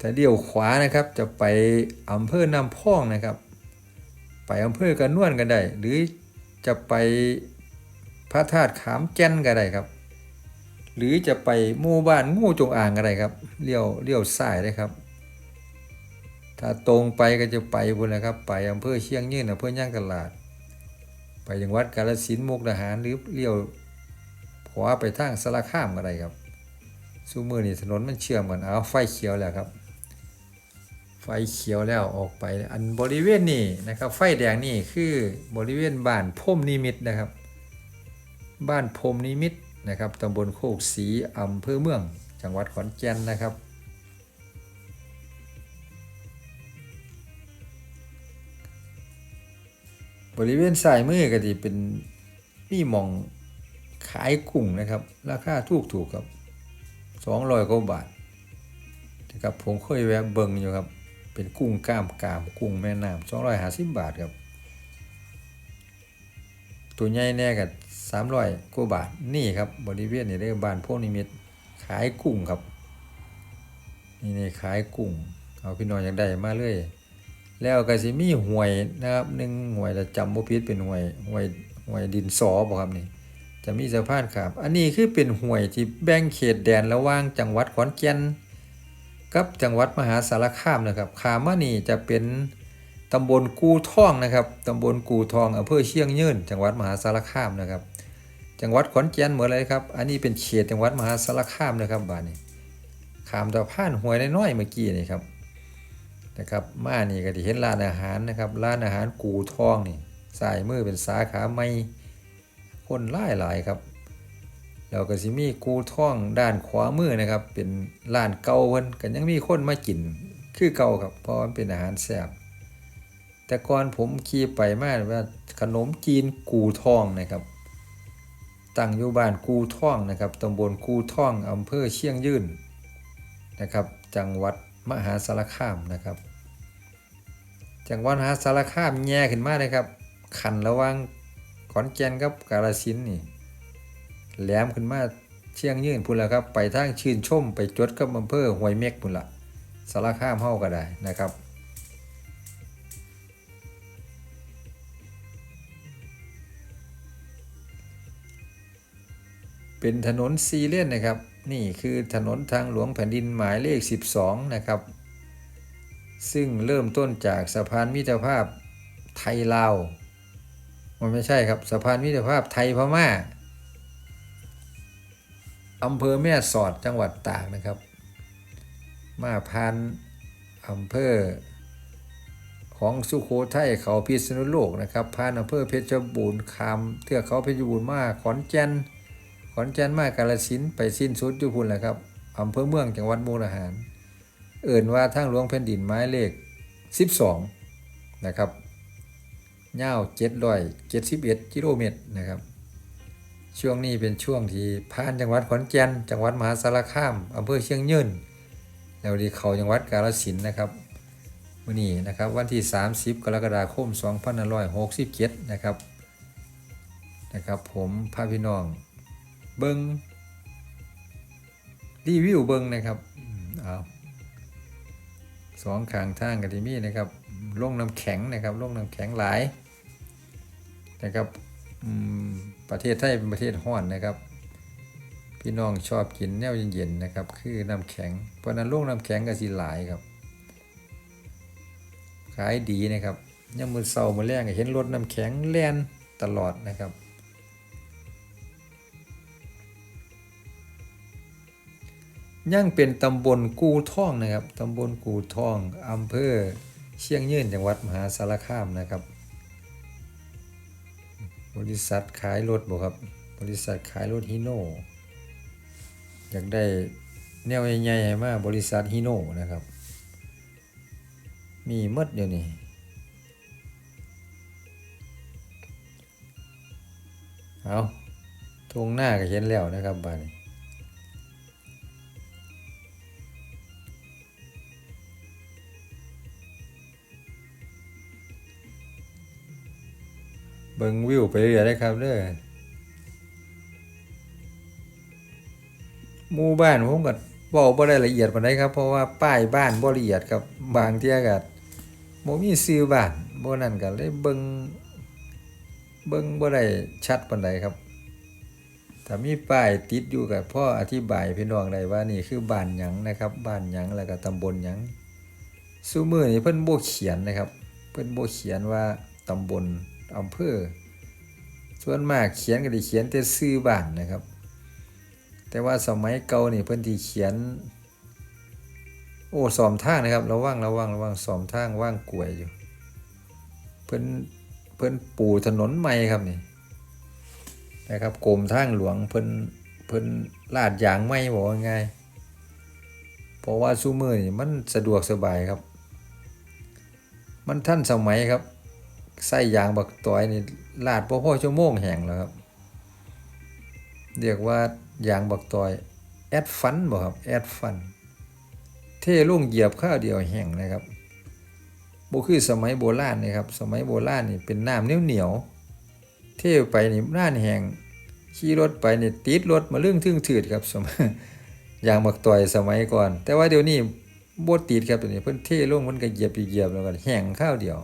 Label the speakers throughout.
Speaker 1: ถ้าเลี้ยวขวานะครับจะไปอำเภอน้ำพองนะครับ ไปอำเภอกระนวนก็ได้ หรือจะไปพระธาตุขามแก่นก็ได้ครับ หรือจะไปหมู่บ้านงูจงอางก็ได้ครับเลี้ยวเลี้ยวซ้ายเลยครับ ถ้าตรงไปก็จะไปบนนะครับ ไปอำเภอเชียงยืนอำเภอย่างตลาด ไปยังวัดกาลสินธุ์มุกดาหารหรือเลี้ยวขวาไปทางสารคามก็ได้ครับซูมือนี่ถนนมันเชื่อมกันเอาไฟเขียวแล้วครับ ฟเขียวแล้วออกไป อันบริเวณนี้นะครับ ไฟแดงนี่คือบริเวณบ้านพรมนิมิตนะครับ บ้านพรมนิมิตนะครับตำบลโคกศรีอำเภอเมือง จังหวัดขอนแก่นนะครับ บริเวณซ้ายมือก็จะเป็นมีหมองขายกุ้งนะครับ ราคาถูกถูกครับ200กว่าบาทนะครับผมเคยแวะเบิ่งอยู่ครับ เป็นกุ้งกล้ามกาม กุ้งแม่น้ำ250บบาทครับ ตัวใหญ่แน่กับ300กว่าบาท นี่ครับบริเวณนี้เรียกบ้านโพนิมิตขายกุ้งครับ นี่นี่ขายกุ้ง เอาพี่น้องอยากได้มาเลย แล้วก็สิมีหวยนะครับหนึ่งหวยจะจำบ่ผิดเป็นหวยหวยหวยดินสอบครับนี่จะมีสะพานครับ อันนี้คือเป็นหวยที่แบ่งเขตแดนระหว่างจังหวัดขอนแก่น กับจังหวัดมหาสารคามนะครับขามานี่จะเป็นตำบลกูท่องนะครับตำบลกูทองอำเภอเชียงยืนจังหวัดมหาสารคามนะครับ จังหวัดขอนแก่นเหมือนเลยครับ อันนี้เป็นเขตจังหวัดมหาสารคามนะครับบ้านนี้ขามตะพานหวยน้อยเมื่อกี้นี่ครับนะครับมานี่ก็ที่เห็นร้านอาหารนะครับร้านอาหารกูทองนี่สายมือเป็นสาขาใหม่คนหลายหลายครับ แล้วก็สิมีกูท่องด้านขวามือนะครับ เป็นร้านเก่าเพิ่นก็ยังมีคนมากิน คือเก่าครับเพราะมันเป็นอาหารแซ่บแต่ก่อนผมขี่ไปมาว่าขนมจีนกูท่องนะครับ ตั้งอยู่บ้านกูท่องนะครับตำบลกูท่องอำเภอเชียงยืนนะครับ จังหวัดมหาสารคามนะครับ จังหวัดมหาสารคามแย่ขึ้นมากเลยครับขันระว่างขอนแก่นกับกาฬสินนี่ แหลมขึ้นมาเชียงยืนพุ่นละครับ ไปทางชื่นชม ไปจดกับอำเภอห้วยเม็กพุ่นละสารคามเฮ้าก็ได้นะครับเป็นถนนซีเลียนนะครับ นี่คือถนนทางหลวงแผ่นดินหมายเลข 12 นะครับ ซึ่งเริ่มต้นจากสะพานมิตรภาพไทยลาว มันไม่ใช่ครับ สะพานมิตรภาพไทยพมา่า อำเภอแม่สอดจังหวัดตากนะครับ มาพันอำเภอของสุโขทัยเขาพิษณุโลกนะครับผ่านอำเภอเพชรบูรณ์คามเทือกเขาเพชรบูรณ์มาขอนแก่นขอนแก่นมากาฬสินไปสิ้นสุดอยู่พุ่นแหละครับอำเภอเมืองจังหวัดมุกดาหาร เอิ่นว่าทางหลวงแผ่นดินไม้เลข 12 นะครับยาว771กิโลเมตรนะครับ ช่วงนี้เป็นช่วงที่ผ่านจังหวัดขอนแก่นจังหวัดมหาสารคามอำเภอเชียงยืนแล้วดีเขาจังหวัดกาฬสินธุ์นะครับวันนี้นะครับวันที่ 30 กรกฎาคม2567นะครับนะครับผมพาพี่น้องเบิงรีวิวเบิงนะครับอสองขางทางกันที่มีนะครับลงน้ำแข็งนะครับลงน้ำแข็งหลายนะครับอืม ประเทศไทยเป็นประเทศห้อนนะครับ พี่น้องชอบกินแนวเย็นๆนะครับ คือน้ำแข็ง เพราะนั้นลงน้ำแข็งก็สิหลายครับ ขายดีนะครับยามมือเศร้ามือแรงเห็นรถน้ำแข็งแล่นตลอดนะครับ ยังเป็นตำบลกูท่องนะครับตำบลกูท่องอำเภอเชียงยืนจังหวัดมหาสารคามนะครับ บริษัทขายรถบ่ครับ บริษัทขายรถฮิโน่อยากได้แนวใหญ่ๆให้มาบริษัทฮิโน่นะครับ มีมดเดี๋ยวนี้เอาทวงหน้าก็เห็นแล้วนะครับบ้านนี้ เบิ่งวิวไปเรื่อยได้ครับเด้อหมู่บ้านผมก็เว้าบ่ได้ละเอียดปานใดครับ เพราะว่าป้ายบ้านบ่ละเอียดครับบางเที่ยก็บ่มีชื่อบ้านบ่นั่นก็เลยเบิ่งเบิ่งบ่ได้ชัดปานใดครับถ้ามีป้ายติดอยู่ก็พ่ออธิบายพี่น้องได้ว่านี่คือบ้านหยังนะครับ บ้านหยังแล้วก็ตำบลหยังซุมื้อนี้เพิ่นบ่เขียนนะครับ เพิ่นบ่เขียนว่าตำบล อำเภอ ส่วนมากเขียนก็ได้เขียนแต่ชื่อบ้านนะครับ แต่ว่าสมัยเก่านี่เพิ่นที่เขียน โอ้สอมทางนะครับ ระวังระวังระวังสอมทางว่างกลวยอยู่ เพิ่นเพิ่นปูถนนใหม่ครับนี่นะครับกรมทางหลวงเพิ่นเพิ่นลาดยางใหม่บอกว่าง่ายเพราะว่าซุมื้อนี่มันสะดวกสบายครับ มันทันสมัยครับ ใส่ยางบักตอยนี่ลาดบ่พอชั่วโมงแห้งแล้วครับ เรียกว่ายางบักตอยแอดฟันบ่ครับแอดฟัน เทลงเหยียบข้าวเดียวแห้งนะครับบ่คือสมัยโบราณนี่ครับ สมัยโบราณนี่เป็นน้ำเหนียวเท่ไปนี่น้านแห้งขี่รถไปนี่ติดรถมาเรื่องทึ่งถืดครับสมัยยางบักตอยสมัยก่อน แต่ว่าเดี๋ยวนี้บ่ติดครับตัวนี้เพิ่นเท่ลงมันก็เหยียบเหยียบแล้วก็แห้งข้าวเดียว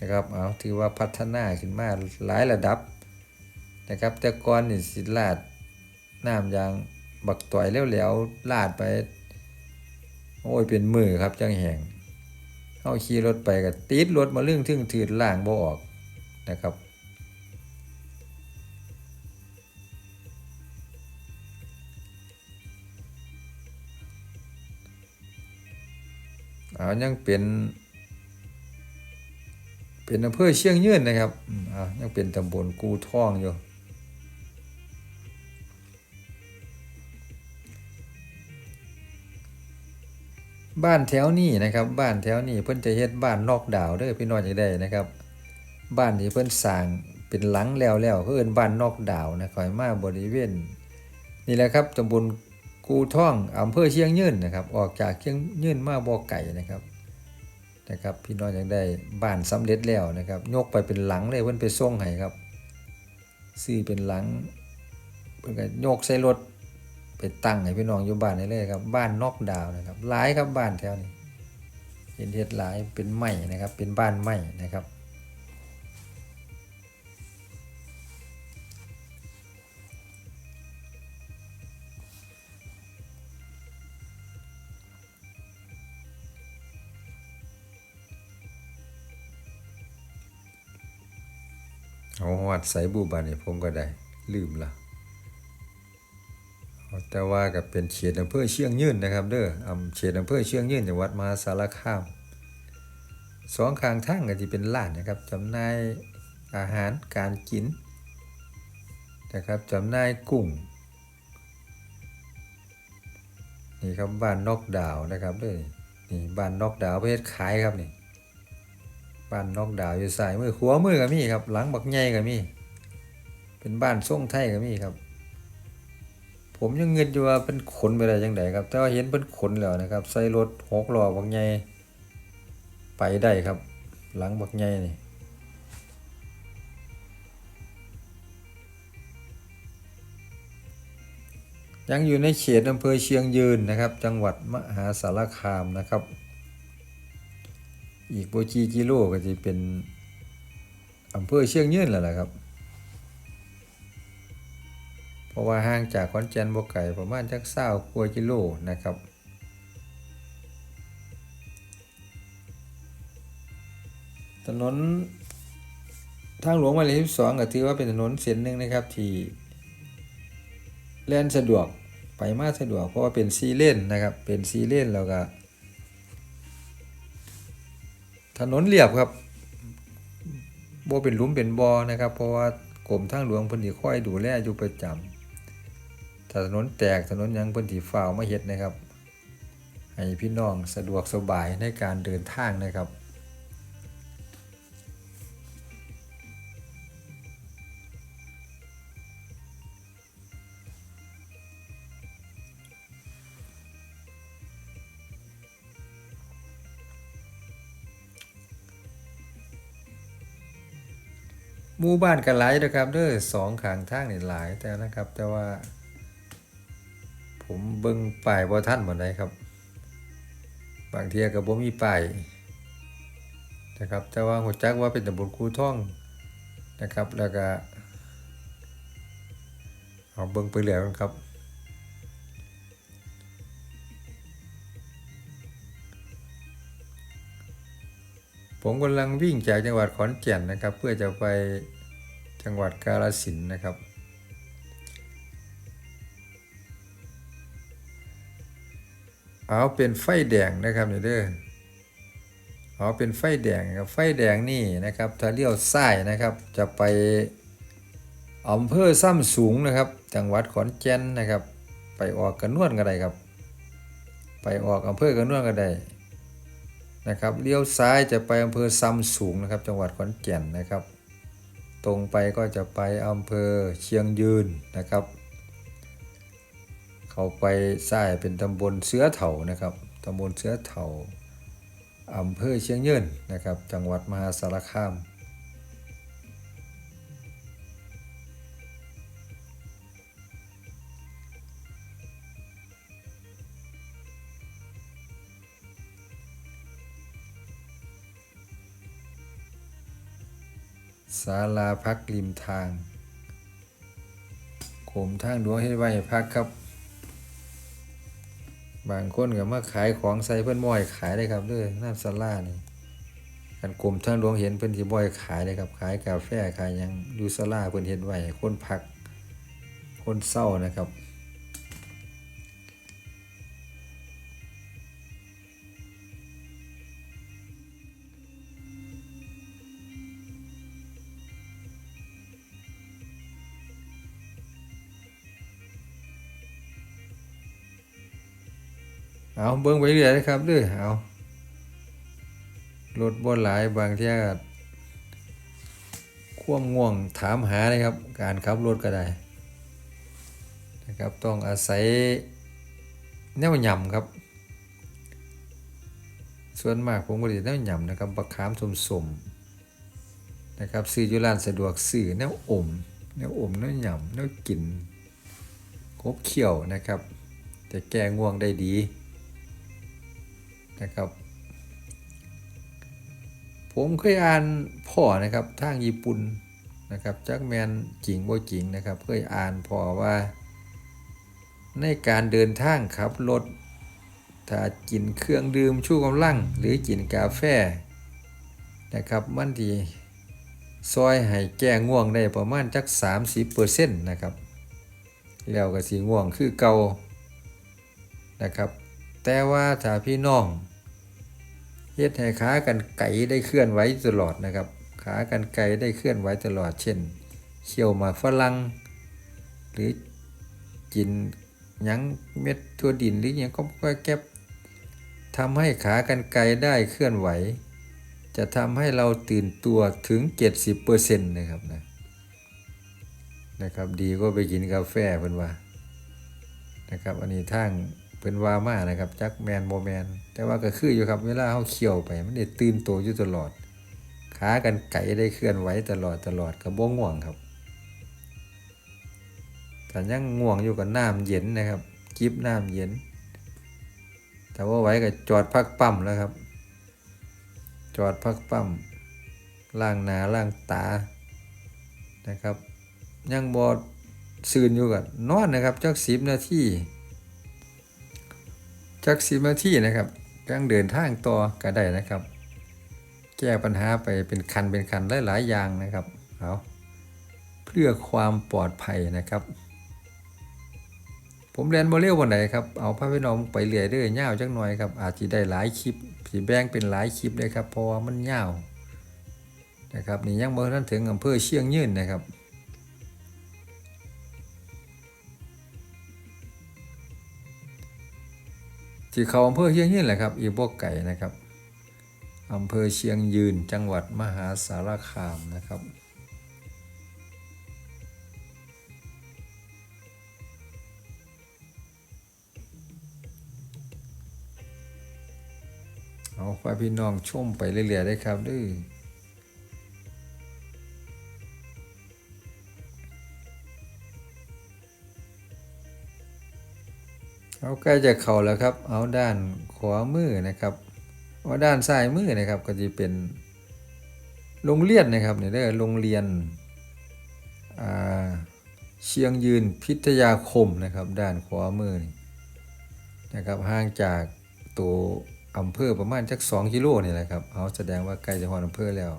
Speaker 1: นะครับเอาถือว่าพัฒนาขึ้นมาหลายระดับนะครับแต่ก่อนนี่สิลาดน้ำยางบักต่อยแล้วแล้วๆลาดไป โอ้ยเป็นมือครับจังแหงเอาขี่รถไปก็ติดรถมาเรื่องทึ่งถืดล่างบ่ออกนะครับเอายังเป็น เป็นอำเภอเชียงยืนนะครับอ่ายังเป็นตำบลกูท่องอยู่บ้านแถวนี้นะครับ บ้านแถวนี้เพิ่นจะเฮ็ดบ้านนอกดาวเด้อพี่น้องจังได้นะครับ บ้านที่เพิ่นสร้างเป็นหลังแล้วแล้วเขาเอิ้นบ้านนอกดาวนะคอยมาบริเวณนี่แหละครับตำบลกูท่องอำเภอเชียงยืนนะครับ ออกจากเชียงยืนมาบ่อไก่นะครับ นะครับพี่น้องยังได้บ้านสำเร็จแล้วนะครับ ยกไปเป็นหลังเลยเพิ่นไปส่งให้ครับซื้อเป็นหลังเพิ่นก็ยกใส่รถไปตั้งให้พี่น้องอยู่บ้านได้เลยครับบ้านนอกดาวนะครับหลายครับบ้านแถวนี้เห็นเฮ็ดหลายเป็นไม้นะครับ เป็นบ้านไม้นะครับ เอาวัดใส่บูบานนี่ผมก็ได้ ลืมละเอแต่ว่าก็เป็นเขตอำเภอเชียงยืนนะครับ เด้ออำเขตอำเภอเชียงยืนจังหวัดมหาสารคามสองข้างทางก็ที่เป็นร้านนะครับจำหน่ายอาหารการกินนะครับจำหน่ายกุ้งนี่ครับบ้านนอกดาวนะครับเด้อนี่บ้านนอกดาวประเภทขายครับนี่ บ้านนอกดาวอยู่สายมือขัวมือก็มีครับ หลังบักใหญ่ก็มี เป็นบ้านทรงไทยก็มีครับ ผมยังเงินอยู่ว่าเป็นขนไปได้จังไดครับ แต่ว่าเห็นเป็นขนแล้วนะครับ ใส่รถหกล้อบักใหญ่ไปได้ครับ หลังบักใหญ่นี่ยังอยู่ในเขตอำเภอเชียงยืนนะครับ จังหวัดมหาสารคามนะครับ อีกโบกีกิโลก็จะเป็นอำเภอเชียงยืนแล้วล่ะครับ เพราะว่าห่างจากขอนแก่นบ่ไก่ประมาณจักเศร้ากว่ากิโลนะครับ ถนนทางหลวงหมายเลข12ก็ถือว่าเป็นถนนเส้นหนึ่งนะครับที่แล่นสะดวกไปมาสะดวกเพราะว่าเป็นซีเลนนะครับเป็นซีเลนแล้วก็ ถนนเรียบครับบ่เป็นลุมเป็นบ่อนะครับ เพราะว่ากรมทางหลวงเพิ่นสิคอยดูแลอยู่ประจำถ้าถนนแตกถนนยังเพิ่นสิฟ้าวมาเฮ็ดนะครับ ให้พี่น้องสะดวกสบายในการเดินทางนะครับ หมู่บ้านกันหลายนะครับเด้อสองขางทางนี่หลายแต่นะครับ แต่ว่า ผมเบิ่งป้ายบ่ท่านบ่ได้ครับ บางเทียก็บ่มีป้ายนะครับแต่ว่าหัวจักว่าเป็นตำบลคูท่องนะครับแล้วก็เอาเบิ่งไปเรื่อยกันครับ ผมกำลังวิ่งจากจังหวัดขอนแก่นนะครับ เพื่อจะไปจังหวัดกาฬสินนะครับ เอาเป็นไฟแดงนะครับเด้อเอาเป็นไฟแดงครับไฟแดงนี่นะครับถ้าเลี้ยวซ้ายนะครับจะไปอำเภอซ้ำสูงนะครับ จังหวัดขอนแก่นนะครับ ไปออกกระนวนก็ได้ครับ ไปออกอำเภอกระนวนก็ได้ นะครับเลี้ยวซ้ายจะไปอำเภอซำสูงนะครับ จังหวัดขอนแก่นนะครับ ตรงไปก็จะไปอำเภอเชียงยืนนะครับ เขาไปซ้ายเป็นตำบลเสือเถานะครับตำบลเสือเถาอำเภอเชียงยืนนะครับ จังหวัดมหาสารคาม ศาลาพักริมทางโขมทางหลวงให้ไว้ให้พักครับ บางคนก็มาขายของใส่เพื่นบ่อยขายได้ครับเด้วยน้ำศาลานี่กันกรมทางหลวงเห็นเพิ่นสิบ่อยขายได้ครับ ขายกาแฟขายหยังอยู่ศาลาเพิ่นเฮ็ดไว้คนพัก คนเศร้านะครับ เอาเบิ่งไปเรื่อยนะครับเด้อเอารถบ่หลายบางเที่ยก็ควมง่วงถามหาเลยครับ การขับรถก็ได้นะครับต้องอาศัยแนวหย่ำครับ ส่วนมากผมก็สิแนวหย่ำนะครับบักขามสมๆนะครับซื้อยูรานสะดวกซื้อแนวอมแนวอมแนวหย่ำแนวกินครบเคี่ยวนะครับ จะแก้ง่วงได้ดี นะครับ ผมเคยอ่านพ่อนะครับทางญี่ปุ่นนะครับจักแมนจริงบ่จริงนะครับ เคยอ่านพ่อว่า ในการเดินทางขับรถถ้ากินเครื่องดื่มชูกำลัง หรือกินกาแฟนะครับมันที่ซอยให้แก้ง่วงได้ประมาณจัก 30%นะครับ แล้วก็สีง่วงคือเกานะครับ แต่ว่าถ้าพี่น้อง เฮ็ดให้ขากันไก่ได้เคลื่อนไหวตลอดนะครับ ขากันไก่ได้เคลื่อนไหวตลอด เช่นเคี่ยวมาฝรั่งหรือกินยังเม็ดทั่วดินหรือยังก็แก็บทำให้ขากันไกลได้เคลื่อนไหว จะทำให้เราตื่นตัวถึง 70%นะครับนะนะครับ ดีก็ไปกินกาแฟเพิ่นว่านะครับ อันนี้ทาง เป็นวามานะครับจักแมนโมแมนแต่ว่าก็คืออยู่ครับเวลาเฮาเคี่ยวไป มันได้ตื่นตัวอยู่ตลอดขากันไก่ได้เคลื่อนไหวตลอดตลอดกับบ่ง่วงครับแต่ยังง่วงอยู่กับน้ำเย็นนะครับจิบน้ำเย็น แต่ว่าไหว้ก็จอดพักปั๊มแล้วครับ จอดพักปั๊มล้างหนาล้างตานะครับ ยังบอดซื่นอยู่กับนอนนะครับจักสิบนาที จักสิบนาทีนะครับกำลังเดินทางต่อก็ได้นะครับ แก้ปัญหาไปเป็นคันเป็นคันหลายๆอย่างนะครับเอาเพื่อความปลอดภัยนะครับ ผมเรียนบ่เร็ววันไหนครับเอาพระพี่น้องไปเรื่อยเรื่อยยาจักหน่อยครับอาจจะได้หลายคลิปสีแบงเป็นหลายคลิปเลยครับเพราะว่ามันยานะครับนี่ยังบ่ทันถึงอำเภอเชียงยืนนะครับ ที่เขาอำเภอเชียงยืนแหละครับอีพวกไก่นะครับอำเภอเชียงยืนจังหวัดมหาสารคามนะครับเอาควายพี่น้องชมไปเรื่อยๆได้ครับด้วย เอาใกล้จะเข้าแล้วครับ เอาด้านขวามือนะครับเอาด้านซ้ายมือนะครับ ก็จะเป็นโรงเรียนนะครับเนี่ยเด้อโรงเรียนเชียงยืนพิทยาคมนะครับ ด้านขวามือนี่นะครับห่างจากตัวอำเภอประมาณจัก2กิโลนี่แหละครับเอาแสดงว่าใกล้จะฮอดอำเภอแล้ว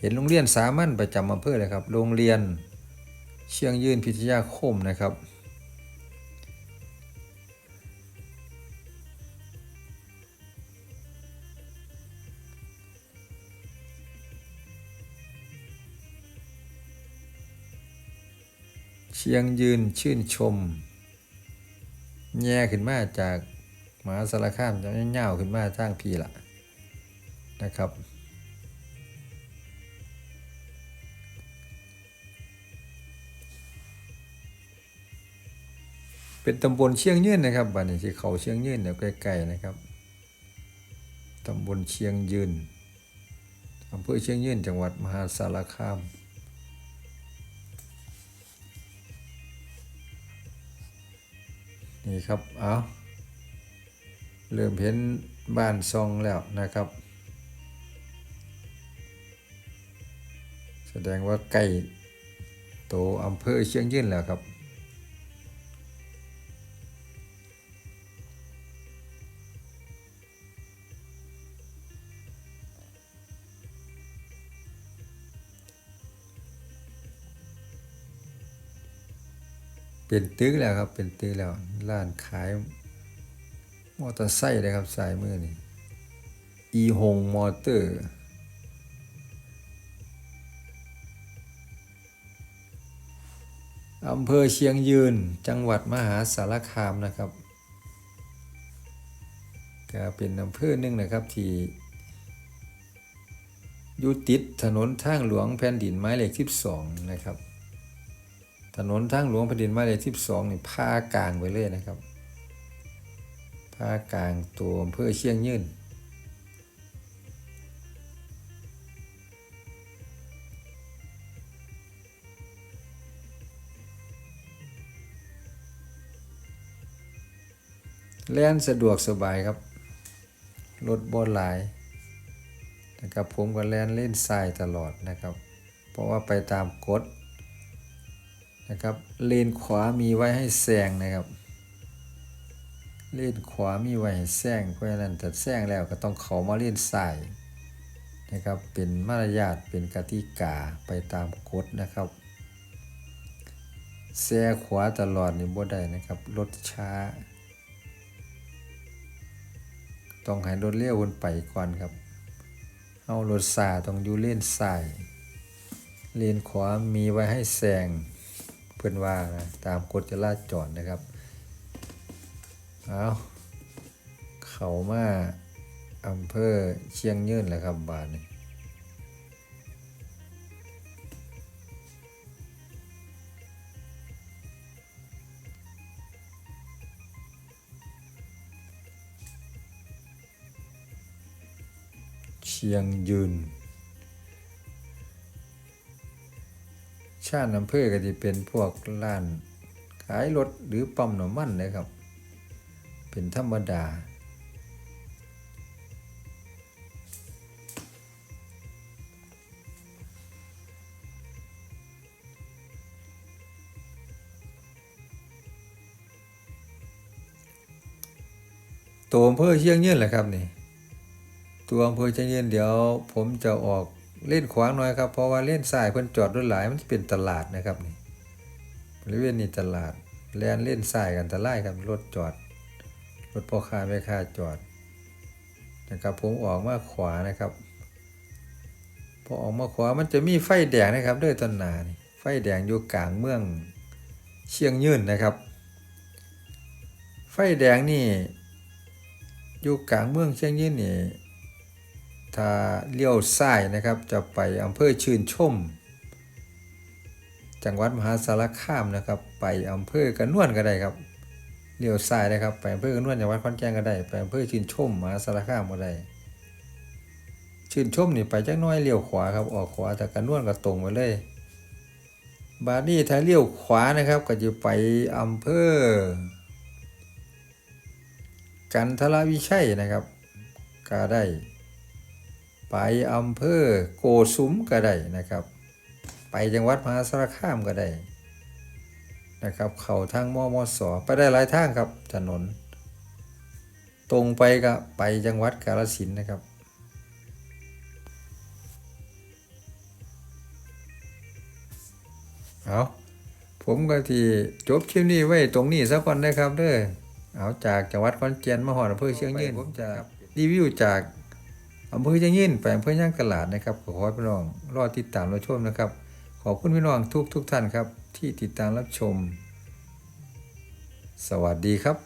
Speaker 1: เห็นโรงเรียนสามัญประจำอำเภอเลยครับ โรงเรียนเชียงยืนพิทยาคมนะครับ เชียงยืนชื่นชม แย่ขึ้นมาจากมหาสารคามจะเง่าขึ้นมาทางพีละนะครับ เป็นตำบลเชียงยืนนะครับบ้านนี้ที่เขาเชียงยืนเดี๋ยใกล้ๆนะครับตำบลเชียงยืนอำเภอเชียงยืนจังหวัดมหาสารคาม นี่ครับ เอาเริ่มเห็นบ้านซองแล้วนะครับ แสดงว่าใกล้โตอำเภอเชียงยืนแล้วครับ เป็นตึกแล้วครับ เป็นตึกแล้วร้านขายมอเตอร์ไซค์เลยครับสายมือนี่อีหงมอเตอร์อำเภอเชียงยืนจังหวัดมหาสารคามนะครับก็เป็นอำเภอหนึ่งนะครับที่อยู่ติดถนนทางหลวงแผ่นดินไม้เหล็ก12นะครับ ถนนทางหลวงแผ่นดินหมายเลขที่สองนี่พากลางไปเลยนะครับพากลางตัวอำเภอเชียงยืนแล่นสะดวกสบายครับ รถบนหลายนะครับผมก็แล่นเล่นทรายตลอดนะครับ เพราะว่าไปตามกฎ นะครับเลนขวามีไว้ให้แซงนะครับ เลนขวามีไว้ให้แซงเพราะฉะนั้นถ้าแซงแล้วก็ต้องเขามาเลนซ้ายนะครับเป็นมารยาทเป็นกติกาไปตามกฎนะครับแซงขวาตลอดนี่บ่ได้นะครับรถช้า ต้องให้รถเลี้ยววนไปก่อนครับเอารถสาต้องอยู่เลนซ้ายเลนขวามีไว้ให้แซง พื่อนว่านะตามกฎจราจรนะครับ เอาเขามาอำเภอเชียงยืนแหละครับบาทนี่เชียงยืน ชาติอำเภอก็จะเป็นพวกร้านขายรถหรือปั๊มน้ำมันนะครับ เป็นธรรมดา ตัวอำเภอเชียงยืนแหละครับนี่ ตัวอำเภอเชียงยืนเดี๋ยวผมจะออก เล่นขวางหน่อยครับ เพราะว่าเล่นสายเพิ่นจอดรถหลายมันจะเป็นตลาดนะครับนี่บริเวณนี้ตลาดแลนเล่นสายกันตะไล่ครับรถจอดรถพ่อค้าแม่ค้าจอดนะครับผมออกมาขวานะครับพอออกมาขวามันจะมีไฟแดงนะครับด้วยต้นหนานี่ไฟแดงอยู่กลางเมืองเชียงยืนนะครับ ไฟแดงนี่อยู่กลางเมืองเชียงยืนนี่ ถ้าเลี้ยวซ้ายนะครับจะไปอำเภอชื่นชม จังหวัดมหาสารคามนะครับ ไปอำเภอกระนวนก็ได้ครับเลี้ยวซ้ายนะครับไปอำเภอกระนวนจังหวัดขอนแก่นก็ได้ไปอำเภอชื่นชมมหาสารคามก็ได้ชื่นชมนี่ไปจักน้อยเลี้ยวขวาครับออกขวาแต่กระนวนก็ตรงไปเลยบาดนี้ถ้าเลี้ยวขวานะครับ ก็จะไปอำเภอ กันทรวิชัยนะครับ ก็ได้ ไปอำเภอโกสุมก็ได้นะครับ ไปจังหวัดมหาสารคามก็ได้นะครับ เข้าทางมมสไปได้หลายทางครับถนน ตรงไปก็ไปจังหวัดกาฬสินธุ์นะครับเอาผมก็ที่จบคลิปนี้ไว้ตรงนี้สักวันนะครับเด้อเอาจากจังหวัดขอนแก่นมาหอดอำเภอเชียงยืนผมจะรีวิวจาก อำเภอจะยงยืนไปอำเภอย่างตลาดนะครับขอให้พี่น้องรอติดตามรับชมนะครับ ขอบคุณพี่น้องทุกทุกท่านครับ ที่ติดตามรับชม สวัสดีครับ